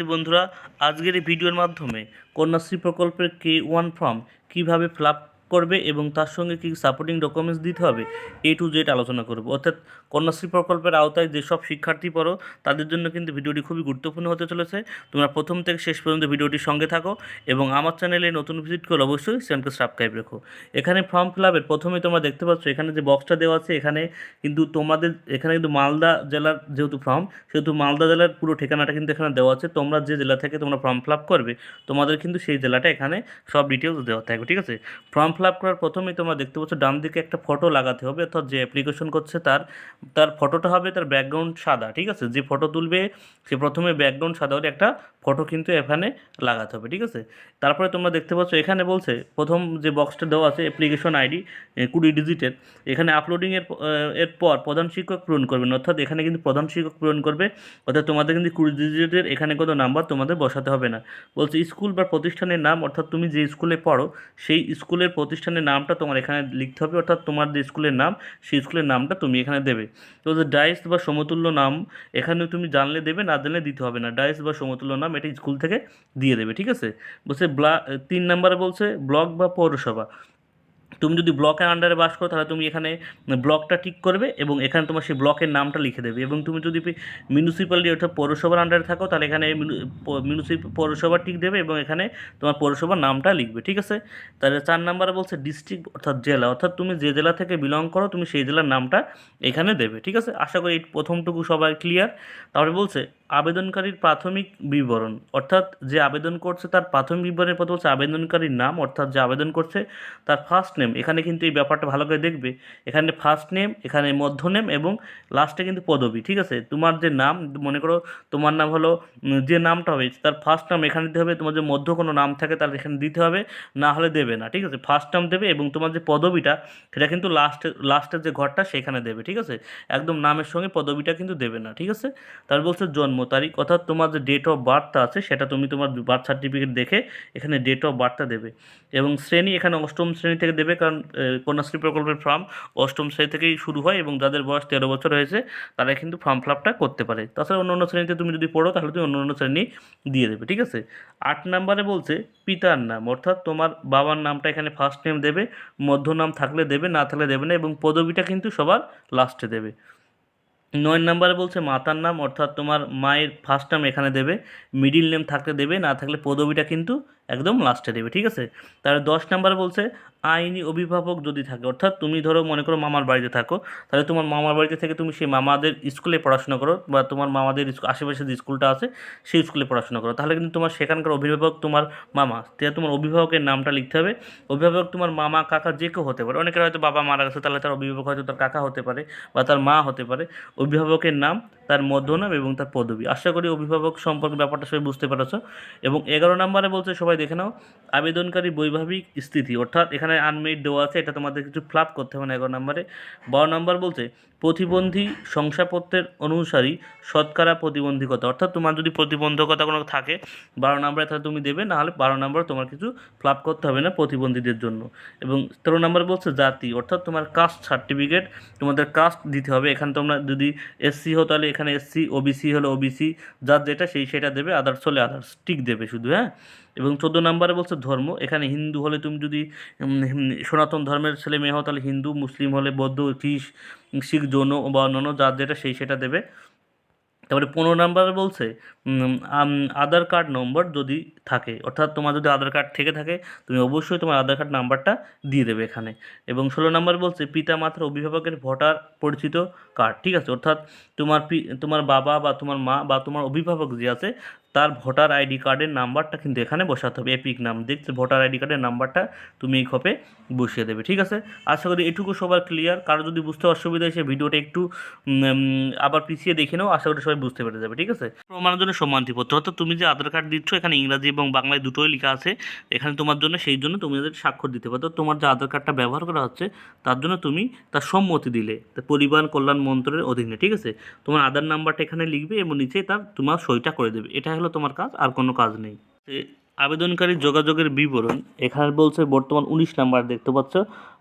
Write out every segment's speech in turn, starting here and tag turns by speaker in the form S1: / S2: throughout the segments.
S1: শিক্ষার্থী বন্ধুরা আজকের এই ভিডিওর মাধ্যমে কন্যাশ্রী প্রকল্পের কে ওয়ান ফর্ম কীভাবে ফিল করবে এবং তার সঙ্গে কী সাপোর্টিং ডকুমেন্টস দিতে হবে? এ টু জেড আলোচনা করব। অর্থাৎ কন্যাশ্রী প্রকল্পের আওতায় যেসব শিক্ষার্থী পড়ো, তাদের জন্য কিন্তু ভিডিওটি খুবই গুরুত্বপূর্ণ হতে চলেছে। তোমরা প্রথম থেকে শেষ পর্যন্ত ভিডিওটির সঙ্গে থাকো এবং আমার চ্যানেলে নতুন ভিজিট করলে অবশ্যই চ্যানেলকে সাবস্ক্রাইব রেখো। এখানে ফর্ম ফিল আপের প্রথমে তোমরা দেখতে পাচ্ছ, এখানে যে বক্সটা দেওয়া আছে, এখানে কিন্তু তোমাদের, এখানে কিন্তু মালদা জেলার যেহেতু ফর্ম সেহেতু মালদা জেলার পুরো ঠিকানাটা কিন্তু এখানে দেওয়া আছে। তোমরা যে জেলা থেকে তোমরা ফর্ম ফিল আপ করবে, তোমাদের কিন্তু সেই জেলাটা এখানে সব ডিটেলস দেওয়া থাকবে, ঠিক আছে? ফর্ম ফিল আপ করার প্রথমেই তোমরা দেখতে পাচ্ছ, ডান দিকে একটা ফটো লাগাতে হবে, অর্থাৎ যে অ্যাপ্লিকেশন করছে তার তার ফটোটা হবে তার ব্যাকগ্রাউন্ড সাদা, ঠিক আছে? যে ফটো তুলবে, সে প্রথমে ব্যাকগ্রাউন্ড সাদা হলে একটা ফটো কিন্তু এখানে লাগাতে হবে, ঠিক আছে? তারপরে তোমরা দেখতে পাচ্ছ এখানে বলছে, প্রথম যে বক্সটা দেওয়া আছে অ্যাপ্লিকেশন আইডি কুড়ি ডিজিটের এখানে আপলোডিংয়ের এর পর প্রধান শিক্ষক পূরণ করবেন, অর্থাৎ এখানে কিন্তু প্রধান শিক্ষক পূরণ করবে, অর্থাৎ তোমাদের কিন্তু কুড়ি ডিজিটের এখানে কোনো নাম্বার তোমাদের বসাতে হবে না। বলছে স্কুল বা প্রতিষ্ঠানের নাম, অর্থাৎ তুমি যে স্কুলে পড়ো, সেই স্কুলের প্রতিষ্ঠানের নামটা তোমার এখানে লিখতে হবে, অর্থাৎ তোমার যে স্কুলের নাম, সেই স্কুলের নামটা তুমি এখানে দেবে। তো ডাইস বা সমতুল্য নাম, এখানে তুমি জানলে দেবে, না জানলে দিতে হবে না। ডাইস বা সমতুল্য নাম এটা স্কুল থেকে দিয়ে দেবে, ঠিক আছে? বলছে, ব্লা, তিন নম্বরে বলছে, ব্লক বা পৌরসভা। তুমি যদি ব্লকের আন্ডারে বাস করো, তাহলে তুমি এখানে ব্লকটা ঠিক করবে এবং এখানে তোমার সেই ব্লকের নামটা লিখে দেবে। এবং তুমি যদি মিউনিসিপ্যালিটি অর্থাৎ পৌরসভার আন্ডারে থাকো, তাহলে এখানে মিউনিসিপ পৌরসভা ঠিক দেবে এবং এখানে তোমার পৌরসভার নামটা লিখবে, ঠিক আছে? তাহলে চার নাম্বারে বলছে ডিস্ট্রিক্ট অর্থাৎ জেলা। অর্থাৎ তুমি যে জেলা থেকে বিলং করো, তুমি সেই জেলার নামটা এখানে দেবে, ঠিক আছে? আশা করি এই প্রথমটুকু সবাই ক্লিয়ার তারপরে বলছে আবেদনকারীর প্রাথমিক বিবরণ, অর্থাৎ যে আবেদন করছে তার প্রাথমিক বিবরণের পথে হচ্ছে আবেদনকারীর নাম, অর্থাৎ যে আবেদন করছে তার ফার্স্ট নেম এখানে কিন্তু এই ব্যাপারটা ভালো করে দেখবে। এখানে ফার্স্ট নেম এখানে মধ্য নেম এবং লাস্টে কিন্তু পদবি, ঠিক আছে? তোমার যে নাম, মনে করো তোমার নাম হলো যে নামটা হবে, তার ফার্স্ট নাম এখানে দিতে হবে, তোমার যে মধ্য কোনো নাম থাকে তার এখানে দিতে হবে, না হলে দেবে না, ঠিক আছে? ফার্স্ট নাম দেবে এবং তোমার যে পদবিটা, সেটা কিন্তু লাস্টে লাস্টের যে ঘরটা সেখানে দেবে, ঠিক আছে? একদম নামের সঙ্গে পদবিটা কিন্তু দেবে না, ঠিক আছে? তার বলছে জন্ম তারিখ অর্থাৎ তোমার যে ডেট অফ বার্থটা আছে, সেটা তুমি তোমার বার্থ সার্টিফিকেট দেখে এখানে ডেট অফ বার্থটা দেবে। এবং শ্রেণি এখানে অষ্টম শ্রেণি থেকে দেবে, কারণ কন্যাশ্রী প্রকল্পের ফর্ম অষ্টম শ্রেণি থেকেই শুরু হয় এবং যাদের বয়স তেরো বছর হয়েছে, তারা কিন্তু ফর্ম ফিল আপটা করতে পারে। তাছাড়া অন্য অন্য শ্রেণীতে তুমি যদি পড়ো, তাহলে তুমি অন্য অন্য শ্রেণি দিয়ে দেবে, ঠিক আছে? আট নাম্বারে বলছে, পিতার নাম, অর্থাৎ তোমার বাবার নামটা এখানে ফার্স্ট নেম দেবে মধ্য নাম থাকলে দেবে, না থাকলে দেবে না, এবং পদবিটা কিন্তু সবার লাস্টে দেবে। নয় নাম্বারে বলছে, মাতার নাম, অর্থাৎ তোমার মায়ের ফার্স্ট নাম এখানে দেবে মিডিল নেম থাকতে দেবে, না থাকলে পদবিটা কিন্তু একদম লাস্টে দেবে। ঠিক আছে? তাহলে দশ নাম্বারে বলছে আইনি অভিভাবক যদি থাকে, অর্থাৎ তুমি ধরো মনে করো মামার বাড়িতে থাকো, তাহলে তোমার মামার বাড়িতে থেকে তুমি সেই মামাদের স্কুলে পড়াশোনা করো বা তোমার মামাদের আশেপাশে যে স্কুলটা আছে, সেই স্কুলে পড়াশোনা করো। তাহলে কিন্তু তোমার সেখানকার অভিভাবক তোমার মামা। তাহলে তোমার অভিভাবকের নামটা লিখতে হবে। অভিভাবক তোমার মামা, কাকা যে কেউ হতে পারে। অনেকের হয়তো বাবা মারা গেছে, তাহলে তার অভিভাবক হয়তো তার কাকা হতে পারে বা তার মা হতে পারে। অভিভাবকের নাম তার মধ্যনাম এবং তার পদবী। আশা করি অভিভাবক সম্পর্কে ব্যাপারটা সবাই বুঝতে পারছ। এবং এগারো নম্বরে বলছে, সবাই দেখে নাও, আবেদনকারী বৈবাহিক স্থিতি। অর্থাৎ এখানে আনমেড দেওয়া আছে, এটা তোমাদের কিছু ফ্লাপ করতে হবে না এগারো নম্বরে। বারো নম্বর বলছে প্রতিবন্ধী শংসাপত্রের অনুসারী শতকরা প্রতিবন্ধকতা। অর্থাৎ তোমার যদি প্রতিবন্ধকতা কোনো থাকে, বারো নম্বরে তাহলে তুমি দেবে, না হলে বারো নম্বরে তোমার কিছু ফ্লাপ করতে হবে না প্রতিবন্ধীদের জন্য। এবং তেরো নম্বর বলছে জাতি, অর্থাৎ তোমার কাস্ট সার্টিফিকেট তোমাদের কাস্ট দিতে হবে। এখানে তোমরা যদি এসসি হো তাহলে এখানে এসসি ওবিসি হলে ওবিসি যার যেটা সেই সেটা দেবে আদার্স হলে আদার্স টিক দেবে শুধু হ্যাঁ? এবং চোদ্দ নম্বরে বলছে ধর্ম। এখানে হিন্দু হলে তুমি যদি সনাতন ধর্মের ছেলে মেয়ে হও, তাহলে হিন্দু, মুসলিম হলে বৌদ্ধ, খ্রিস, শিখ, জৈন বা অন্যান্য যার যেটা সেই সেটা দেবে। তারপরে পনেরো নাম্বারে বলছে আধার কার্ড নম্বর যদি থাকে, অর্থাৎ তোমার যদি আধার কার্ড থেকে থাকে, তুমি অবশ্যই তোমার আধার কার্ড নাম্বারটা দিয়ে দেবে এখানে। এবং ষোলো নাম্বার বলছে পিতা মাতার অভিভাবকের ভোটার পরিচিত কার্ড, ঠিক আছে? অর্থাৎ তোমার তোমার বাবা বা তোমার মা বা তোমার অভিভাবক যে আছে তার ভোটার আইডি কার্ডের নাম্বারটা কিন্তু এখানে বসাতে হবে। এপিক নাম দেখছে ভোটার আইডি কার্ডের নাম্বারটা তুমি এই খপে বসিয়ে দেবে, ঠিক আছে? আশা করি এটুকু সবার ক্লিয়ার কারও যদি বুঝতে অসুবিধা হয়, সে ভিডিওটা একটু আবার পিছিয়ে দেখে নাও, আশা করি সবাই বুঝতে পেরে যাবে, ঠিক আছে? প্রমাণের জন্য সম্মানতিপত্র অর্থাৎ তুমি যে আধার কার্ড দিচ্ছ, এখানে ইংরাজি এবং বাংলায় দুটোই লেখা আছে, এখানে তোমার জন্য, সেই জন্য তুমি এদের স্বাক্ষর দিতে পারো। তোমার যে আধার কার্ডটা ব্যবহার করা হচ্ছে, তার জন্য তুমি তার সম্মতি দিলে তা কল্যাণ মন্ত্রের অধীনে, ঠিক আছে? তোমার আধার নাম্বারটা এখানে লিখবে এবং নিচে তার তোমার সইটা করে দেবে। এটা হলো তোমার কাজ আর কোনো কাজ নেই। আবেদনকারী যোগাযোগের বিবরণ, এখানে বলছে বর্তমান উনিশ নাম্বার দেখতে পাচ্ছ।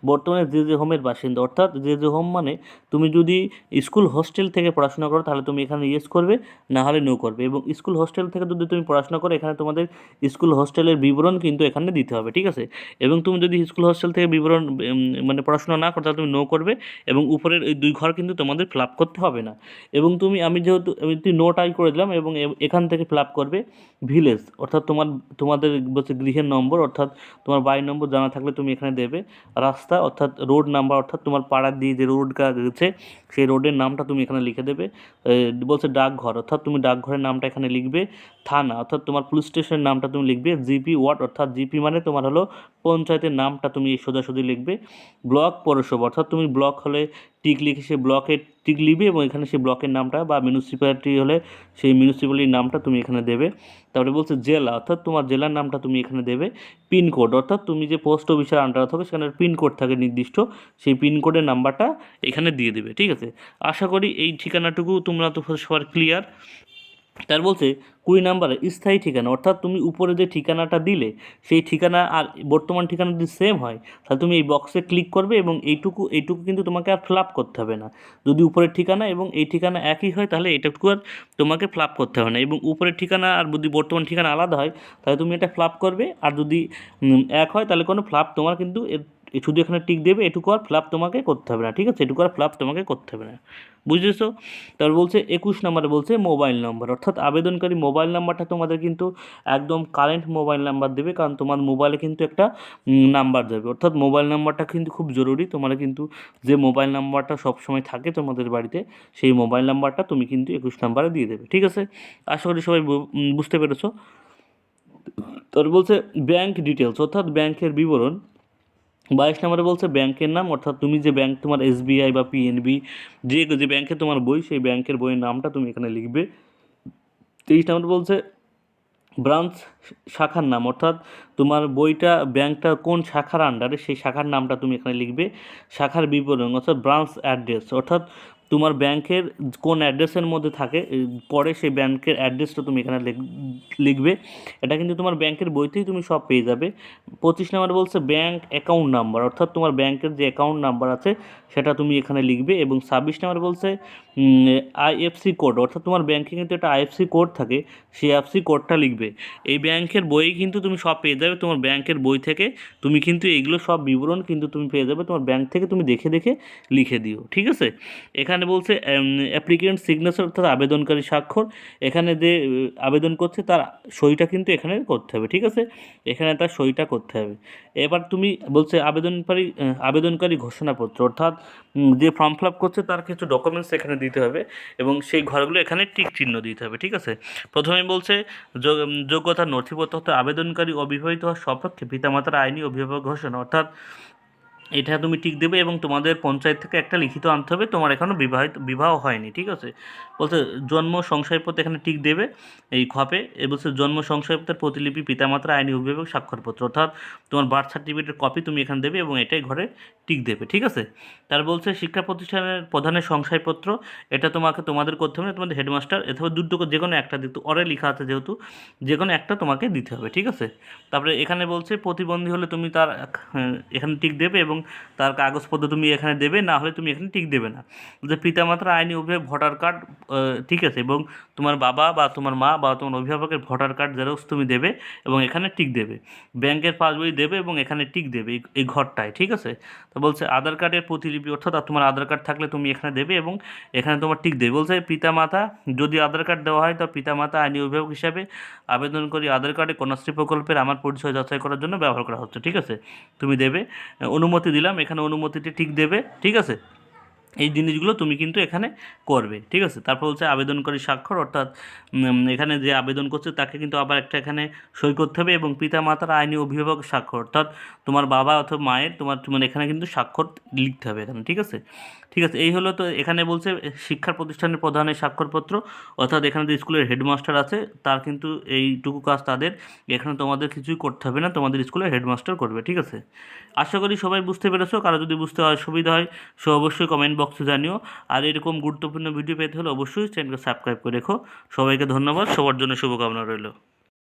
S1: বর্তমানে যে যে হোমের বাসিন্দা, অর্থাৎ যে যে হোম মানে তুমি যদি স্কুল হোস্টেল থেকে পড়াশোনা করো, তাহলে তুমি এখানে ইয়েস করবে, না হলে নো করবে। এবং স্কুল হোস্টেল থেকে যদি তুমি পড়াশোনা করো, এখানে তোমাদের স্কুল হোস্টেলের বিবরণ কিন্তু এখানে দিতে হবে, ঠিক আছে? এবং তুমি যদি স্কুল হোস্টেল থেকে বিবরণ মানে পড়াশোনা না করো, তাহলে তুমি নো করবে এবং উপরের এই দুই ঘর কিন্তু তোমাদের ফিল করতে হবে না। এবং তুমি, আমি যেহেতু, আমি তুই নোটাই করে দিলাম এবং এখান থেকে ফিল করবে ভিলেজ অর্থাৎ তোমার তোমাদের বলছে গৃহের নম্বর, অর্থাৎ তোমার বাড়ির নম্বর জানা থাকলে তুমি এখানে দেবে। রাস্তা, অর্থাৎ রোড নাম্বার, অর্থাৎ তোমার পাড়ার দিয়ে যে রোডটা গেছে, সেই রোডের নামটা তুমি এখানে লিখে দেবে। বলছে ডাকঘর, অর্থাৎ তুমি ডাকঘরের নামটা এখানে লিখবে। থানা, অর্থাৎ তোমার পুলিশ স্টেশনের নামটা তুমি লিখবে। জিপি ওয়ার্ড, অর্থাৎ জিপি মানে তোমার হলো পঞ্চায়েতের নামটা তুমি সোজাসুজি লিখবে। ব্লক পৌরসভা, অর্থাৎ তুমি ব্লক হলে টিক লিখে সেই ব্লকে টিক লিখবে এবং এখানে সেই ব্লকের নামটা বা মিউনিসিপ্যালিটি হলে সেই মিউনিসিপ্যালিটির নামটা তুমি এখানে দেবে। তারপরে বলছে জেলা, অর্থাৎ তোমার জেলার নামটা তুমি এখানে দেবে। পিনকোড অর্থাৎ তুমি যে পোস্ট অফিসের আন্ডারে থাকো সেখানে পিনকোড থাকে নির্দিষ্ট, সেই পিনকোডের নাম্বারটা এখানে দিয়ে দেবে, ঠিক আছে? আশা করি এই ঠিকানাটুকু তোমরা তো সবার ক্লিয়ার তার বলছে, কুড়ি নাম্বারে স্থায়ী ঠিকানা, অর্থাৎ তুমি উপরে যে ঠিকানাটা দিলে, সেই ঠিকানা আর বর্তমান ঠিকানা যদি সেম হয়, তাহলে তুমি এই বক্সে ক্লিক করবে এবং এইটুকু এইটুকু কিন্তু তোমাকে আর ফ্লাপ করতে হবে না। যদি উপরের ঠিকানা এবং এই ঠিকানা একই হয়, তাহলে এইটুকু আর তোমাকে ফ্লাপ করতে হবে না। এবং উপরের ঠিকানা আর যদি বর্তমান ঠিকানা আলাদা হয়, তাহলে তুমি এটা ফ্লাপ করবে। আর যদি এক হয়, তাহলে কোনো ফ্লাপ তোমার কিন্তু শুধু এখানে টিক দেবে, এটুকু আর ফ্লাপ তোমাকে করতে হবে না, ঠিক আছে? এটুকু আর ফ্লাপ তোমাকে করতে হবে না। বুঝেছ? তারপর বলছে, একুশ নম্বরে বলছে মোবাইল নম্বর অর্থাৎ আবেদনকারী মোবাইল নাম্বারটা তোমাদের কিন্তু একদম কারেন্ট মোবাইল নাম্বার দেবে, কারণ তোমার মোবাইলে কিন্তু একটা নাম্বার দেবে। অর্থাৎ মোবাইল নাম্বারটা কিন্তু খুব জরুরি তোমার কিন্তু যে মোবাইল নাম্বারটা সবসময় থাকে তোমাদের বাড়িতে, সেই মোবাইল নাম্বারটা তুমি কিন্তু একুশ নাম্বারে দিয়ে দেবে, ঠিক আছে? আশা করি সবাই বুঝতে পেরেছ? তারপর বলছে ব্যাংক ডিটেলস অর্থাৎ ব্যাংকের বিবরণ বাইশ নম্বরে বলছে ব্যাংকের নাম, অর্থাৎ তুমি যে ব্যাংক তোমার এসবিআই বা পিএনবি, যে যে ব্যাংকে তোমার বই, সেই ব্যাংকের বইয়ের নামটা তুমি এখানে লিখবে। তেইশ নম্বরে বলছে, ব্রাঞ্চ শাখার নাম, অর্থাৎ তোমার বইটা, ব্যাংকটা কোন শাখার আন্ডারে সেই শাখার নামটা তুমি এখানে লিখবে। শাখার বিবরণ, অর্থাৎ ব্রাঞ্চ অ্যাড্রেস, অর্থাৎ তোমার ব্যাংকের কোন অ্যাড্রেসের মধ্যে থাকে পরে সেই ব্যাংকের অ্যাড্রেসটা তুমি এখানে লিখ- লিখবে। এটা কিন্তু তোমার ব্যাংকের বইতেই তুমি সব পেয়ে যাবে। পঁচিশ নাম্বার বলছে ব্যাংক অ্যাকাউন্ট নাম্বার, অর্থাৎ তোমার ব্যাংকের যে অ্যাকাউন্ট নাম্বার আছে, সেটা তুমি এখানে লিখবে। এবং ছাব্বিশ নাম্বার বলছে আইএফসি কোড, অর্থাৎ তোমার ব্যাংকে কিন্তু একটা আইএফসি কোড থাকে, সেই আইএফসি কোডটা লিখবে। এই ব্যাংকের বই কিন্তু তুমি সব পেয়ে যাবে, তোমার ব্যাংকের বই থেকে। তুমি কিন্তু এগুলো সব বিবরণ কিন্তু তুমি পেয়ে যাবে, তোমার ব্যাংক থেকে তুমি দেখে দেখে লিখে দিও, ঠিক আছে? এখানে বলছে অ্যাপ্লিকেন্ট সিগনেচার অর্থাৎ আবেদনকারী স্বাক্ষর এখানে যে আবেদন করছে তার সইটা কিন্তু এখানে করতে হবে ঠিক আছে? এখানে তার সইটা করতে হবে। এবার তুমি বলছে আবেদনকারী আবেদনকারী ঘোষণাপত্র অর্থাৎ যে ফর্ম ফিল করছে তার কিছু ডকুমেন্টস এখানে দিতে হবে এবং সেই ঘরগুলো এখানে টিক চিহ্ন দিতে হবে ঠিক আছে? প্রথমে বলছে যোগ- উম, যোগ্যতার নথিপত্র আবেদনকারী অবিবাহিত হওয়ার সপক্ষে পিতামাতার আইনি অভিভাবক ঘোষণা অর্থাৎ এটা তুমি টিক দেবে এবং তোমাদের পঞ্চায়েত থেকে একটা লিখিত আনতে হবে। তোমার এখনও বিবাহিত, বিবাহ হয়নি, ঠিক আছে? বলছে, জন্ম সংশয়পত্র এখানে টিক দেবে। এই খপে, এ বলছে, জন্ম সংশয়পত্রের প্রতিলিপি, পিতামাতার আইনি অভিভাবক স্বাক্ষরপত্র। অর্থাৎ তোমার বার্থ সার্টিফিকেটের কপি তুমি এখানে দেবে এবং এটাই ঘরে টিক দেবে, ঠিক আছে? তার বলছে শিক্ষা প্রতিষ্ঠানের প্রধানের সংশয়পত্র, এটা তোমাকে, তোমাদের করতে হবে, তোমাদের হেডমাস্টার অথবা দুটো যে কোনো একটা দিতে, অরে লেখা আছে যেহেতু যে কোনো একটা তোমাকে দিতে হবে, ঠিক আছে? তারপরে এখানে বলছে প্রতিবন্ধী হলে তুমি তার এখানে টিক দেবে এবং তার কাগজপত্র তুমি এখানে দেবে, না হলে তুমি এখানে টিক দেবে না। যে পিতামাতার আইনি অভিভাবক ভোটার কার্ড ঠিক আছে, এবং তোমার বাবা বা তোমার মা বা তোমার অভিভাবকের ভোটার কার্ড জেরক্স তুমি দেবে এবং এখানে টিক দেবে। ব্যাংকের পাসবই দেবে এবং এখানে টিক দেবে এই- ঘরটায়, ঠিক আছে? বলছে, আধার কার্ডের প্রতিলিপি অর্থাৎ তোমার আধার কার্ড থাকলে তুমি এখানে দেবে এবং এখানে তোমার টিক দেবে। বলছে, পিতামাতা, যদি আধার কার্ড দেওয়া হয়, তো পিতামাতা আইনি অভিভাবক হিসাবে আবেদন করি আধার কার্ডে কন্যাশ্রী প্রকল্পের আমার পরিচয় যাচাই করার জন্য ব্যবহার করা হচ্ছে। ঠিক আছে? তুমি দেবে, অনুমতি দিলাম, এখানে অনুমতিটি ঠিক দেবে। ঠিক আছে? এই জিনিসগুলো তুমি কিন্তু এখানে করবে, ঠিক আছে? তারপর হচ্ছে আবেদনকারী স্বাক্ষর, অর্থাৎ এখানে যে আবেদন করছে তাকে কিন্তু আবার একটা এখানে সই করতে হবে এবং পিতা মাতার আইনি অভিভাবক স্বাক্ষর, অর্থাৎ তোমার বাবা অথবা মায়ের তোমার মানে এখানে কিন্তু স্বাক্ষর লিখতে হবে এখানে, ঠিক আছে? ঠিক আছে, এই হলো তো এখানে বলছে শিক্ষা প্রতিষ্ঠানের প্রধানের স্বাক্ষরপত্র, অর্থাৎ এখানে তো স্কুলের হেডমাস্টার আছে, তার কিন্তু এইটুকু কাজ তাদের, এখানে তোমাদের কিছুই করতে হবে না, তোমাদের স্কুলের হেডমাস্টার করবে, ঠিক আছে? আশা করি সবাই বুঝতে পেরেছ, কারও যদি বুঝতে অসুবিধা হয়, সে অবশ্যই কমেন্ট বক্সে জানিও, আর এরকম গুরুত্বপূর্ণ ভিডিও পেতে হলে অবশ্যই চ্যানেলকে সাবস্ক্রাইব করে রেখো, সবাইকে ধন্যবাদ, সবার জন্য শুভকামনা রইল।